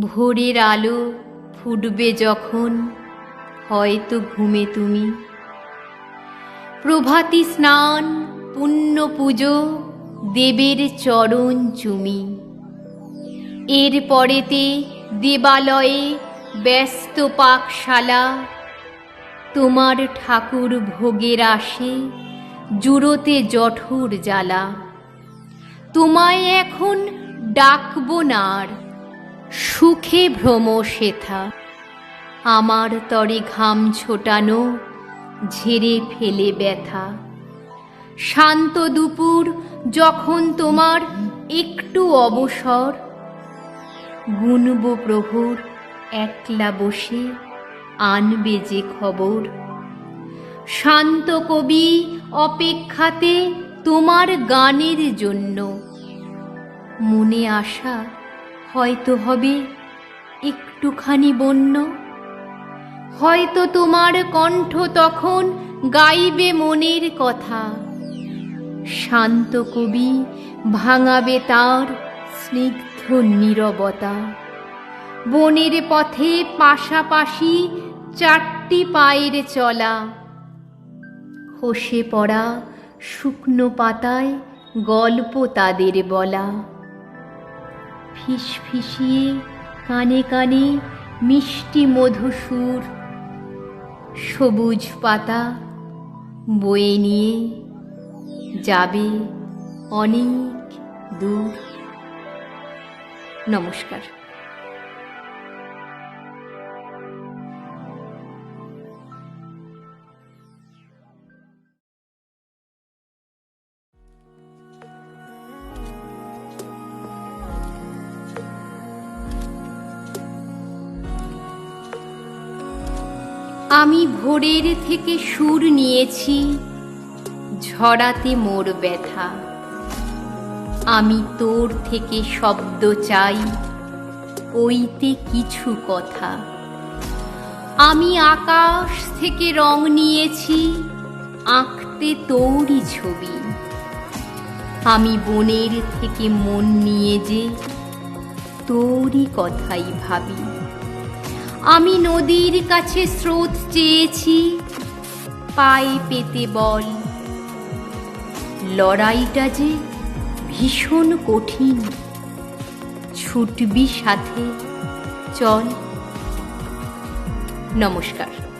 ভোরের আলো ফুটবে যখন হয়তো ঘুমে তুমি। প্রভাতী স্নান, পুণ্য পুজো, দেবের চরণ চুমি। এর পরেতে দেবালয়ে ব্যস্ত পাকশালা, তোমার ঠাকুর ভোগের আসে জুড়োতে জঠর জ্বালা। তোমায় এখন ডাকবো নার সুখে ভ্রম শেথা আমার তরে ঘাম ছোটানো, ঝেড়ে ফেলে ব্যথা। শান্ত দুপুর যখন তোমার একটু অবসর, গুনব প্রভুর একলা বসে আনবে যে খবর। শান্ত কবি অপেক্ষাতে তোমার গানের জন্য মনে আসা হয়তো হবে একটুখানি বন্য। হয়তো তোমার কণ্ঠ তখন গাইবে মনের কথা। শান্ত কবি ভাঙাবে তার স্নিগ্ধ নীরবতা। বনের পথে পাশাপাশি চারটি পায়ের চলা। খসে পড়া শুকনো পাতায় গল্প তাদের বলা। ফিস ফিসিয়ে কানে কানে মিষ্টি মধুসুর সবুজ পাতা বয়ে নিয়ে যাবে অনেক দূর। নমস্কার। আমি ভোরের থেকে সুর নিয়েছি, ঝরাতে মোর ব্যথা। আমি তোর থেকে শব্দ চাই, ওইতে কিছু কথা। আমি আকাশ থেকে রং নিয়েছি, আঁকতে তোরই ছবি। আমি বনের থেকে মন নিয়ে যে তোরই কথাই ভাবি। আমি নদীর কাছে স্রোত চেয়েছি, পাই পেতে বল। লড়াইটা যে ভীষণ কঠিন, ছুটবি সাথে, চল। নমস্কার।